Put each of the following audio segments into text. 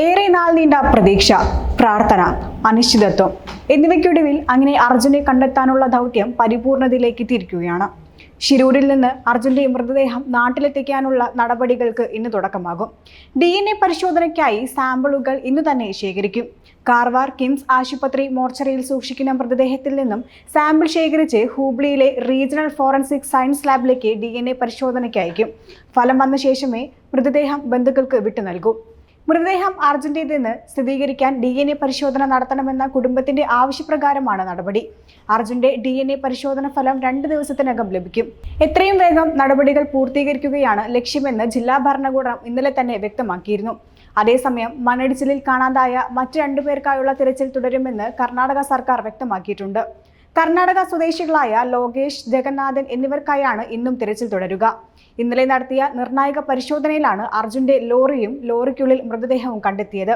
ഏറെ നാൾ നീണ്ട പ്രതീക്ഷ പ്രാർത്ഥന അനിശ്ചിതത്വം എന്നിവയ്ക്കൊടുവിൽ അങ്ങനെ അർജുനെ കണ്ടെത്താനുള്ള ദൗത്യം പരിപൂർണതയിലേക്ക് തിരിക്കുകയാണ് ശിരൂരിൽ നിന്ന് അർജുന്റെ മൃതദേഹം നാട്ടിലെത്തിക്കാനുള്ള നടപടികൾക്ക് ഇന്ന് തുടക്കമാകും. ഡി എൻ എ പരിശോധനയ്ക്കായി സാമ്പിളുകൾ ഇന്ന് തന്നെ ശേഖരിക്കും. കാർവാർ കിംസ് ആശുപത്രി മോർച്ചറിയിൽ സൂക്ഷിക്കുന്ന മൃതദേഹത്തിൽ നിന്നും സാമ്പിൾ ശേഖരിച്ച് ഹൂബ്ലിയിലെ റീജിയണൽ ഫോറൻസിക് സയൻസ് ലാബിലേക്ക് ഡി പരിശോധനയ്ക്ക് അയക്കും. ഫലം വന്ന ശേഷമേ മൃതദേഹം ബന്ധുക്കൾക്ക് വിട്ടു നൽകൂ. മൃതദേഹം അർജുന്റേതെന്ന് സ്ഥിരീകരിക്കാൻ ഡി എൻ എ പരിശോധന നടത്തണമെന്ന കുടുംബത്തിന്റെ ആവശ്യപ്രകാരമാണ് നടപടി. അർജുന്റെ ഡി എൻ എ പരിശോധന ഫലം രണ്ട് ദിവസത്തിനകം ലഭിക്കും. എത്രയും വേഗം നടപടികൾ പൂർത്തീകരിക്കുകയാണ് ലക്ഷ്യമെന്ന് ജില്ലാ ഭരണകൂടം ഇന്നലെ തന്നെ വ്യക്തമാക്കിയിരുന്നു. അതേസമയം മണ്ണിടിച്ചിലിൽ കാണാതായ മറ്റ് രണ്ടുപേർക്കായുള്ള തിരച്ചിൽ തുടരുമെന്ന് കർണാടക സർക്കാർ വ്യക്തമാക്കിയിട്ടുണ്ട്. കർണാടക സ്വദേശികളായ ലോകേഷ് ജഗന്നാഥൻ എന്നിവർക്കായാണ് ഇന്നും തിരച്ചിൽ തുടരുക. ഇന്നലെ നടത്തിയ നിർണായക പരിശോധനയിലാണ് അർജുന്റെ ലോറിയും ലോറിക്കുള്ളിൽ മൃതദേഹവും കണ്ടെത്തിയത്.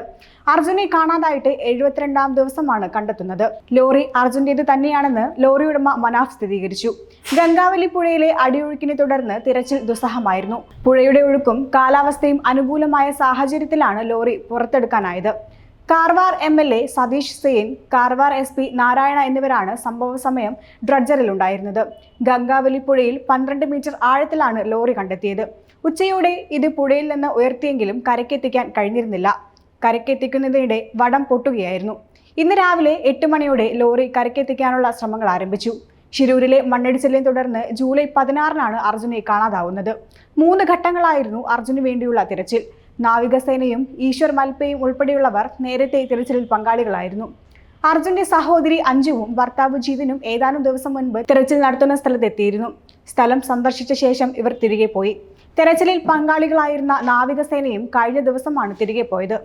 അർജുനെ കാണാതായിട്ട് എഴുപത്തിരണ്ടാം ദിവസമാണ് കണ്ടെത്തുന്നത്. ലോറി അർജുന്റേത് തന്നെയാണെന്ന് ലോറി ഉടമ മനാഫ് സ്ഥിരീകരിച്ചു. ഗംഗാവലി പുഴയിലെ അടിയൊഴുക്കിനെ തുടർന്ന് തിരച്ചിൽ ദുസ്സഹമായിരുന്നു. പുഴയുടെ ഒഴുക്കും കാലാവസ്ഥയും അനുകൂലമായ സാഹചര്യത്തിലാണ് lorry പുറത്തെടുക്കാനായത്. Karwar M L A Satish Sail Karwar S P Narayana എന്നിവരാണ് സംഭവ സമയം ഡ്രഡ്ജറിലുണ്ടായിരുന്നത്. ഗംഗാവലി പുഴയിൽ പന്ത്രണ്ട് മീറ്റർ ആഴത്തിലാണ് ലോറി കണ്ടെത്തിയത്. ഉച്ചയോടെ ഇത് പുഴയിൽ നിന്ന് ഉയർത്തിയെങ്കിലും കരക്കെത്തിക്കാൻ കഴിഞ്ഞിരുന്നില്ല. കരക്കെത്തിക്കുന്നതിനിടെ വടം പൊട്ടുകയായിരുന്നു. ഇന്ന് രാവിലെ എട്ട് മണിയോടെ ലോറി കരക്കെത്തിക്കാനുള്ള ശ്രമങ്ങൾ ആരംഭിച്ചു. ഷിരൂരിലെ മണ്ണിടിച്ചിലിനെ തുടർന്ന് ജൂലൈ പതിനാറിനാണ് അർജുനെ കാണാതാവുന്നത്. മൂന്ന് ഘട്ടങ്ങളായിരുന്നു അർജുന് വേണ്ടിയുള്ള തിരച്ചിൽ. നാവികസേനയും ഈശ്വർ മൽപ്പയും ഉൾപ്പെടെയുള്ളവർ നേരത്തെ തിരച്ചിലിൽ പങ്കാളികളായിരുന്നു. അർജുന്റെ സഹോദരി അഞ്ജുവും ഭർത്താവ് ജീവനും ഏതാനും ദിവസം മുൻപ് തിരച്ചിൽ നടത്തുന്ന സ്ഥലത്തെത്തിയിരുന്നു. സ്ഥലം സന്ദർശിച്ച ശേഷം ഇവർ തിരികെ പോയി. തെരച്ചിലിൽ പങ്കാളികളായിരുന്ന നാവികസേനയും കഴിഞ്ഞ ദിവസമാണ് തിരികെ പോയത്.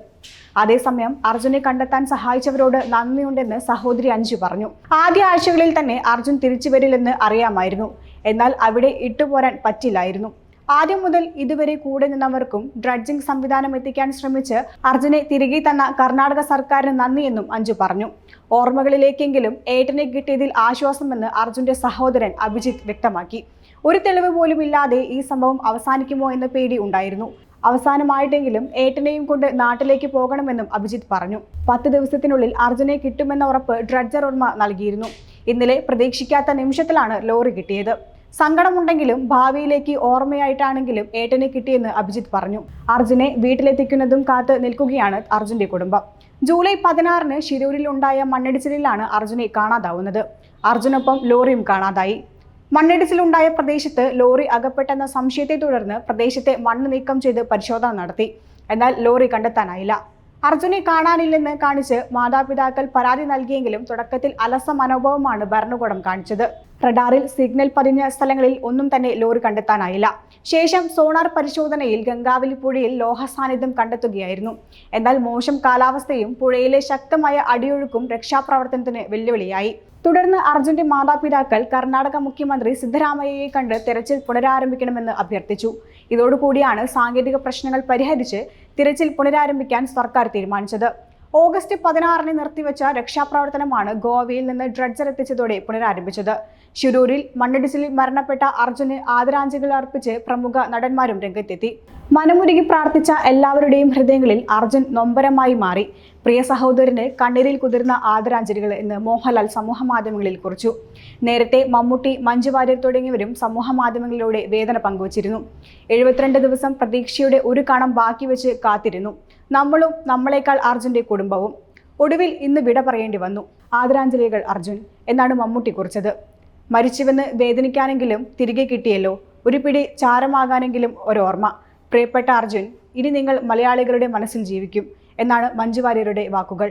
അതേസമയം അർജുനെ കണ്ടെത്താൻ സഹായിച്ചവരോട് നന്ദിയുണ്ടെന്ന് സഹോദരി അഞ്ജു പറഞ്ഞു. ആദ്യ ആഴ്ചകളിൽ തന്നെ അർജുൻ തിരിച്ചു വരില്ലെന്ന് അറിയാമായിരുന്നു. എന്നാൽ അവിടെ ഇട്ടുപോരാൻ പറ്റില്ലായിരുന്നു. ആദ്യം മുതൽ ഇതുവരെ കൂടെ നിന്നവർക്കും ഡ്രഡ്ജിംഗ് സംവിധാനം എത്തിക്കാൻ ശ്രമിച്ച് അർജുനെ തിരികെ തന്ന കർണാടക സർക്കാരിന് നന്ദിയെന്നും അഞ്ജു പറഞ്ഞു. ഓർമ്മകളിലേക്കെങ്കിലും ഏട്ടനെ കിട്ടിയതിൽ ആശ്വാസമെന്ന് അർജുന്റെ സഹോദരൻ അഭിജിത്ത് വ്യക്തമാക്കി. ഒരു തെളിവ് പോലും ഇല്ലാതെ ഈ സംഭവം അവസാനിക്കുമോ എന്ന പേടി ഉണ്ടായിരുന്നു. അവസാനമായിട്ടെങ്കിലും ഏട്ടനെയും കൊണ്ട് നാട്ടിലേക്ക് പോകണമെന്നും അഭിജിത്ത് പറഞ്ഞു. പത്ത് ദിവസത്തിനുള്ളിൽ അർജുനെ കിട്ടുമെന്ന ഉറപ്പ് ഡ്രഡ്ജർ ഉടമ നൽകിയിരുന്നു. ഇന്നലെ പ്രതീക്ഷിക്കാത്ത നിമിഷത്തിലാണ് ലോറി കിട്ടിയത്. സങ്കടമുണ്ടെങ്കിലും ഭാവിയിലേക്ക് ഓർമ്മയായിട്ടാണെങ്കിലും ഏട്ടനെ കിട്ടിയെന്ന് അഭിജിത്ത് പറഞ്ഞു. അർജുനെ വീട്ടിലെത്തിക്കുന്നതും കാത്ത് നിൽക്കുകയാണ് അർജുന്റെ കുടുംബം. ജൂലൈ പതിനാറിന് ശിരൂരിൽ ഉണ്ടായ മണ്ണിടിച്ചിലിലാണ് അർജുനെ കാണാതാവുന്നത്. അർജുനൊപ്പം ലോറിയും കാണാതായി. മണ്ണിടിച്ചിലുണ്ടായ പ്രദേശത്ത് ലോറി അകപ്പെട്ടെന്ന സംശയത്തെ തുടർന്ന് പ്രദേശത്തെ മണ്ണ് നീക്കം ചെയ്ത് പരിശോധന നടത്തി. എന്നാൽ ലോറി കണ്ടെത്താനായില്ല. അർജുനെ കാണാനില്ലെന്ന് കാണിച്ച് മാതാപിതാക്കൾ പരാതി നൽകിയെങ്കിലും തുടക്കത്തിൽ അലസ മനോഭാവമാണ് ഭരണകൂടം കാണിച്ചത്. റഡാറിൽ സിഗ്നൽ പതിഞ്ഞ സ്ഥലങ്ങളിൽ ഒന്നും തന്നെ ലോറി കണ്ടെത്താനായില്ല. ശേഷം സോണാർ പരിശോധനയിൽ ഗംഗാവലി പുഴയിൽ ലോഹ സാന്നിധ്യം കണ്ടെത്തുകയായിരുന്നു. എന്നാൽ മോശം കാലാവസ്ഥയും പുഴയിലെ ശക്തമായ അടിയൊഴുക്കും രക്ഷാപ്രവർത്തനത്തിന് വെല്ലുവിളിയായി. തുടർന്ന് അർജുന്റെ മാതാപിതാക്കൾ കർണാടക മുഖ്യമന്ത്രി സിദ്ധരാമയ്യയെ കണ്ട് തെരച്ചിൽ പുനരാരംഭിക്കണമെന്ന് അഭ്യർത്ഥിച്ചു. ഇതോടുകൂടിയാണ് സാങ്കേതിക പ്രശ്നങ്ങൾ പരിഹരിച്ച് തിരച്ചിൽ പുനരാരംഭിക്കാൻ സർക്കാർ തീരുമാനിച്ചത്. ഓഗസ്റ്റ് പതിനാറിന് നിർത്തിവെച്ച രക്ഷാപ്രവർത്തനമാണ് ഗോവയിൽ നിന്ന് ഡ്രഡ്ജർ എത്തിച്ചതോടെ പുനരാരംഭിച്ചത്. ഷിരൂരിൽ മണ്ണിടിച്ചിലിൽ മരണപ്പെട്ട അർജുന് ആദരാഞ്ജലികൾ അർപ്പിച്ച് പ്രമുഖ നടന്മാരും രംഗത്തെത്തി. മനമുരുകി പ്രാർത്ഥിച്ച എല്ലാവരുടെയും ഹൃദയങ്ങളിൽ അർജുൻ നൊമ്പരമായി മാറി. പ്രിയ സഹോദരന് കണ്ണീരിൽ കുതിർന്ന ആദരാഞ്ജലികൾ എന്ന് മോഹൻലാൽ സമൂഹമാധ്യമങ്ങളിൽ കുറിച്ചു. നേരത്തെ മമ്മൂട്ടി മഞ്ജു വാര്യർ തുടങ്ങിയവരും സമൂഹമാധ്യമങ്ങളിലൂടെ വേദന പങ്കുവച്ചിരുന്നു. എഴുപത്തിരണ്ട് ദിവസം പ്രതീക്ഷയുടെ ഒരു കണം ബാക്കി വെച്ച് കാത്തിരുന്നു. നമ്മളും നമ്മളെക്കാൾ അർജുന്റെ കുടുംബവും. ഒടുവിൽ ഇന്ന് വിട പറയേണ്ടി വന്നു. ആദരാഞ്ജലികൾ അർജുൻ എന്നാണ് മമ്മൂട്ടി കുറിച്ചത്. മരിച്ചുവെന്ന് വേദനിക്കാനെങ്കിലും തിരികെ കിട്ടിയല്ലോ. ഒരു പിടി ചാരമാകാനെങ്കിലും ഒരോർമ്മ. പ്രിയപ്പെട്ട അർജുൻ ഇനി നിങ്ങൾ മലയാളികളുടെ മനസ്സിൽ ജീവിക്കും എന്നാണ് മഞ്ജു വാര്യരുടെ വാക്കുകൾ.